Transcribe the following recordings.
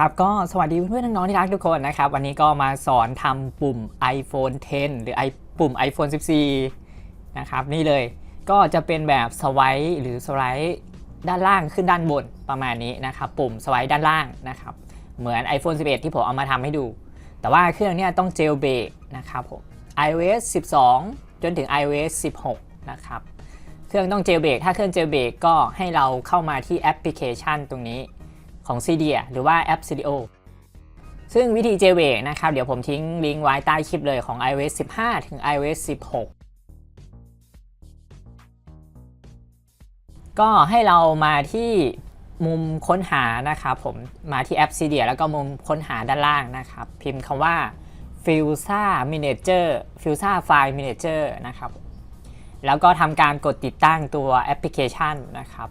ครับก็สวัสดีเพื่อนๆน้องๆที่รักทุกคนนะครับ วันนี้ก็มาสอนทำปุ่ม iPhone 10 หรือไอปุ่ม iPhone 14 นะครับ นี่เลยก็จะเป็นแบบสไวหรือสไลด์ด้านล่างขึ้นด้านบนประมาณนี้นะครับ ปุ่มสไวด้านล่างนะครับ เหมือน iPhone 11 ที่ผมเอามาทำให้ดู แต่ว่าเครื่องเนี้ยต้องเจลเบรกนะครับผม iOS 12 จนถึง iOS 16 นะครับ เครื่องต้องเจลเบรกถ้าเครื่องเจลเบรกก็ให้เราเข้ามาที่แอปพลิเคชันตรงนี้ ของ c d หรือว่าแอป Cydio ซึ่งวิธี JWave นะครับ เดี๋ยวผมทิ้งลิงก์ไว้ใต้คลิปเลยของ iOS 15 ถึง iOS 16 ก็ให้เรามาที่มุมค้นหานะครับผมมาที่แอป c d แล้วก็มุมค้นหาด้านล่างนะครับ พิมพ์คำว่า Filsa Manager Filsa File Manager นะครับ แล้วก็ทำการกดติดตั้งตัวแอปพลิเคชันนะครับ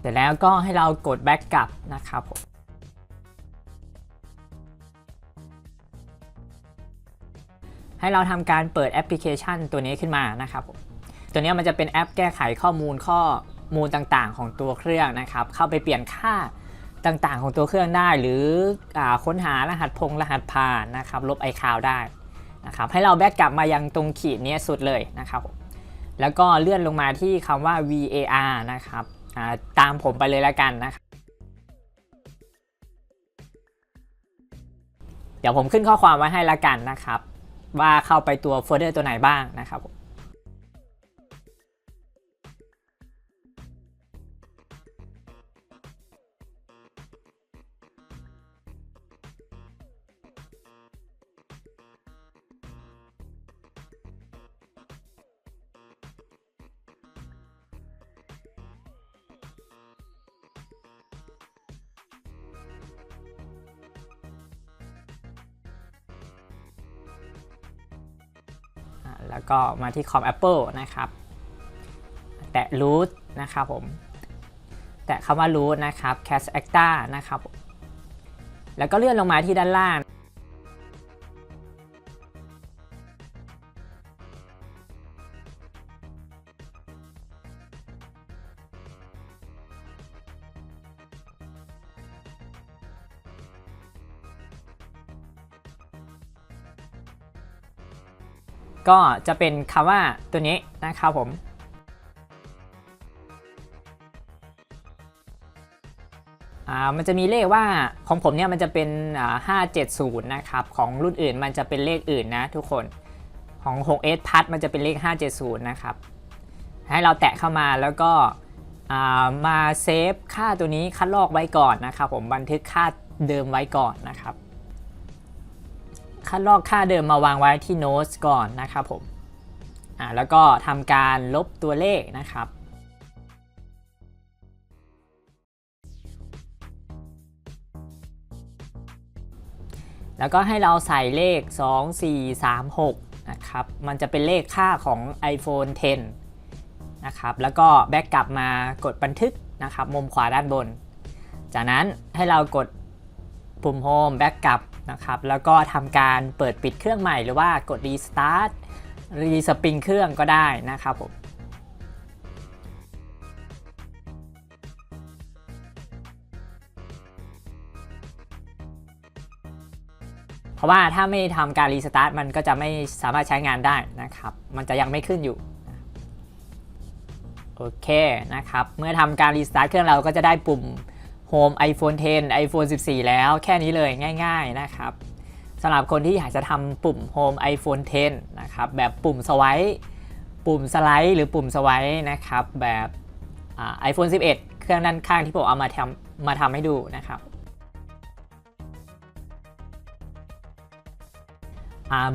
เสร็จแล้วก็ให้เรากด back กลับนะครับผมให้เราทำการเปิดแอปพลิเคชันตัวนี้ขึ้นมานะครับผมตัวนี้มันจะเป็นแอปแก้ไขข้อมูลข้อมูลต่างๆ ของตัวเครื่องนะครับ เข้าไปเปลี่ยนค่าต่างๆ ของตัวเครื่องได้ หรืออค้นหารหัสพงรหัสผ่านนะครับ ลบไอคาวได้นะครับให้เราแบ็กกลับมายังตรงขีดนี้สุดเลยนะครับ แล้วก็เลื่อนลงมาที่คำว่า VAR นะครับ ตามผมไปเลยละกันนะครับเดี๋ยวผมขึ้นข้อความไว้ให้ละกันนะครับ ว่าเข้าไปตัวโฟลเดอร์ตัวไหนบ้างนะครับ แล้วก็มาที่คอม Apple นะครับ แตะ root นะครับผม แตะคำว่า root นะครับ Cache Acta นะครับ แล้วก็เลื่อนลงมาที่ด้านล่าง ก็จะเป็นคำว่าตัวนี้นะครับผมอ่ามันจะมีเลขว่าของผมเนี่ยมันจะเป็นอ่า570 นะครับ ของรุ่นอื่นมันจะเป็นเลขอื่นนะทุกคนของ 6s พัดมันจะเป็นเลข 570 นะครับ ให้เราแตะเข้ามาแล้วก็อ่ามาเซฟค่าตัวนี้คัดลอกไว้ก่อนนะครับ ผมบันทึกค่าเดิมไว้ก่อนนะครับ คัดลอกค่าเดิมมาวางไว้ที่โน้ตก่อนนะครับผมอ่าแล้วก็ทำการลบตัวเลขนะครับแล้วก็ให้เราใส่เลข 2 4 3 6 นะครับ มันจะเป็นเลขค่าของ iPhone 10 นะครับ แล้วก็แบ็กกลับมากดบันทึกนะครับ มุมขวาด้านบน จากนั้นให้เรากด ปุ่ม Home แบ็กกลับนะครับ แล้วก็ทำการเปิดปิดเครื่องใหม่หรือว่ากด Restart รีสปริงเครื่องก็ได้นะครับผมเพราะว่าถ้าไม่ทำการรีสตาร์ทมันก็จะไม่สามารถใช้งานได้นะครับ มันจะยังไม่ขึ้นอยู่โอเคนะครับ เมื่อทำการรีสตาร์ทเครื่องเราก็จะได้ปุ่ม Home iPhone 10 iPhone 14 แล้วแค่นี้เลยง่าย ๆนะครับสำหรับคนที่อยากจะทำปุ่ม Home iPhone 10 นะครับแบบปุ่มสไวป์ปุ่มสไลด์หรือปุ่มสไวป์นะครับแบบไอโฟน11 เครื่องด้านข้างที่ผมเอามาทำมาทำให้ดูนะครับ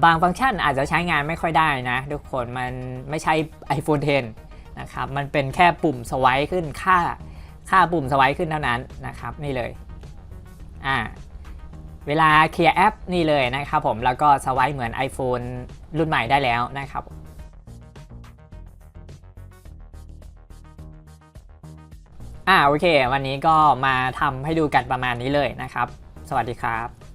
บางฟังก์ชันอาจจะใช้งานไม่ค่อยได้นะ ทุกคนมันไม่ใช่ iPhone 10 นะครับ มันเป็นแค่ปุ่มสไวป์ขึ้นค่า ค่าปุ่มสไวป์ขึ้นเท่านั้นนะครับนี่เลยอ่าเวลาเคลียร์แอปนี่เลยนะครับผมแล้วก็สไวป์เหมือน iPhone รุ่นใหม่ได้แล้วนะครับอ่าโอเค วันนี้ก็มาทำให้ดูกันประมาณนี้เลยนะครับ สวัสดีครับ